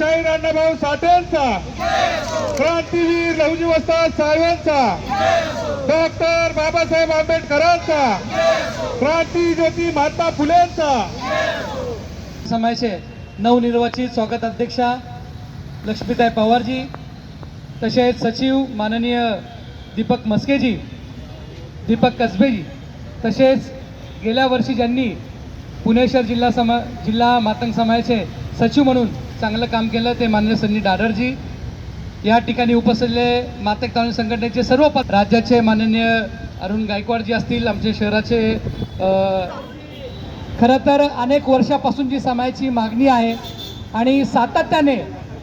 शाहीर अण्णाभाऊ साठेंचा. क्रांतीवीर लहुजी वस्ताद साहेबांचा डॉक्टर बाबासाहेब आंबेडकरांचा. क्रांती ज्योती महात्मा फुलेंचा. समायचे नवनिर्वाचित स्वागत अध्यक्षा लक्ष्मीताई पवारजी तसेच सचिव माननीय दीपक मस्केजी दीपक कसबेजी तसेच गेल्या वर्षी ज्यांनी पुणे शहर जिल्हा समा जिल्हा मातंग समाजाचे सचिव म्हणून चांगलं काम केलं ते माननीय संजय दादरजी या ठिकाणी उपस्थितले मातक तालुका संघटनेचे सर्व पद राज्याचे माननीय अरुण गायकवाडजी असतील आमचे शहराचे खरं तर अनेक वर्षापासून जी समाजाची मागणी आहे आणि सातत्याने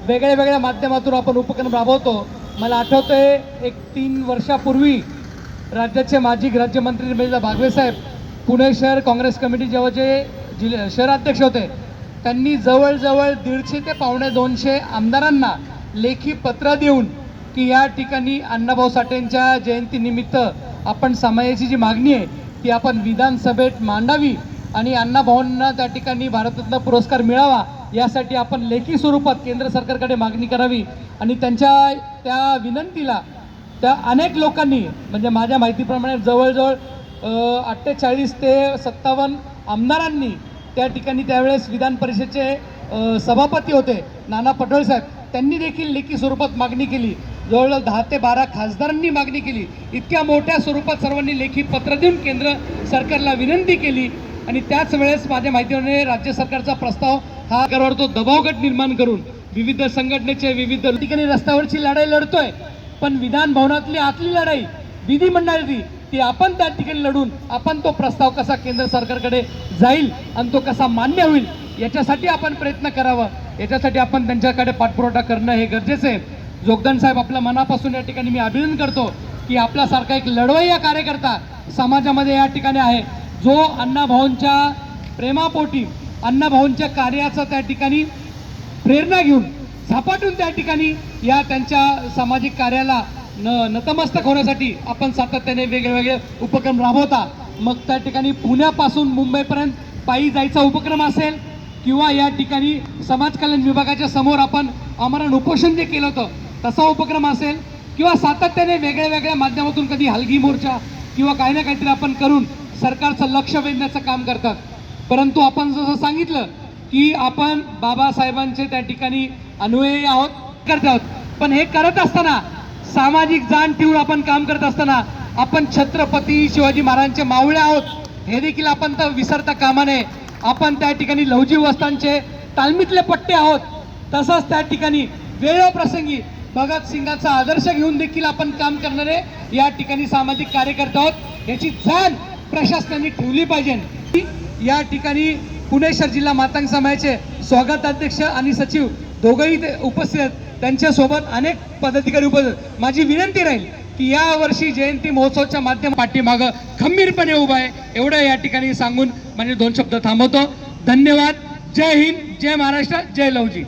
वेगळ्या वेगळ्या माध्यमातून आपण उपक्रम राबवतो मला आठवतं आहे एक तीन वर्षापूर्वी राज्याचे माजी राज्यमंत्री रमेशदा बागवे साहेब पुणे शहर काँग्रेस कमिटी जेव्हा जे जिल्हा शहराध्यक्ष होते त्यांनी जवळजवळ दीडशे ते पावणे दोनशे आमदारांना लेखी पत्र देऊन की या ठिकाणी अण्णाभाऊ साठेंच्या जयंतीनिमित्त आपण समाजाची जी मागणी आहे ती आपण विधानसभेत मांडावी आणि अण्णाभाऊंना त्या ठिकाणी भारतरत्न पुरस्कार मिळावा यासाठी आपण लेखी स्वरूपात केंद्र सरकारकडे मागणी करावी आणि त्यांच्या त्या विनंतीला त्या अनेक लोकांनी म्हणजे माझ्या माहितीप्रमाणे जवळजवळ अठ्ठेचाळीस ते सत्तावन्न आमदारांनी त्या ठिकाणी त्यावेळेस विधान परिषदेचे सभापती होते नाना पटोळे साहेब. त्यांनी देखील लेखी स्वरूपात मागणी केली. जवळजवळ दहा ते बारा खासदारांनी मागणी केली. इतक्या मोठ्या स्वरूपात सर्वांनी लेखी पत्र देऊन केंद्र सरकारला विनंती केली. आणि त्याच वेळेस माझ्या माहितीने राज्य सरकारचा प्रस्ताव हा सरकारवर तो दबावगट निर्माण करून विविध संघटनेचे विविध ठिकाणी रस्त्यावरची लढाई लढतोय. पण विधान भवनातली आतली लढाई विधिमंडळाची ती आपण त्या ठिकाणी लढून आपण तो प्रस्ताव कसा केंद्र सरकारकडे जाईल आणि तो कसा मान्य होईल याच्यासाठी आपण प्रयत्न करावा. याच्यासाठी आपण त्यांच्याकडे पाठपुरवठा करणं हे गरजेचं आहे. जोगदान साहेब आपल्या मनापासून या ठिकाणी मी अभिनंदन करतो की आपल्यासारखा एक लढवय्या कार्यकर्ता समाजामध्ये या ठिकाणी आहे. जो अण्णाभाऊंच्या प्रेमापोटी अण्णाभाऊंच्या कार्याचा त्या ठिकाणी प्रेरणा घेऊन झपाटून त्या ठिकाणी या त्यांच्या सामाजिक कार्याला न नतमस्तक होण्यासाठी आपण सातत्याने वेगवेगळे उपक्रम राबवता. मग त्या ठिकाणी पुण्यापासून मुंबईपर्यंत पायी जायचा उपक्रम असेल किंवा या ठिकाणी समाज कल्याण विभागाच्या समोर आपण आमरण उपोषण जे केलं होतं तसा उपक्रम असेल किंवा सातत्याने वेगळ्या वेगळ्या माध्यमातून कधी हलगी मोर्चा किंवा काही ना काहीतरी आपण करून सरकारचं लक्ष वेधण्याचं काम करतात. परंतु आपण जसं सांगितलं की आपण बाबासाहेबांचे त्या ठिकाणी अन्वयी आहोत करत आहोत. पण हे करत असताना सामाजिक जाण ठेवून आपण काम करत असताना आपण छत्रपती शिवाजी महाराजांचे मावळे आहोत. हे देखील आपण तर विसरता कामा नये. आपण त्या ठिकाणी लवजी वस्तांचे तालमीतले पट्टे आहोत. तसंच त्या ठिकाणी वेळोप्रसंगी भगतसिंगाचा आदर्श घेऊन देखील आपण काम करणारे या ठिकाणी सामाजिक कार्यकर्ते आहोत. याची जाण प्रशासनाने ठेवली पाहिजे. या ठिकाणी पुणे शहर जिल्हा मातांग समाजाचे स्वागत अध्यक्ष आणि सचिव दोघंही ते उपस्थित आहेत. त्यांच्यासोबत अनेक पदाधिकारी उपस्थित माझी विनंती राहील की या वर्षी जयंती महोत्सवच्या माध्यम पाठीमागं खंबीरपणे उभा आहे. एवढं या ठिकाणी सांगून म्हणजे दोन शब्द थांबवतो. धन्यवाद. जय हिंद. जय महाराष्ट्र. जय लवजी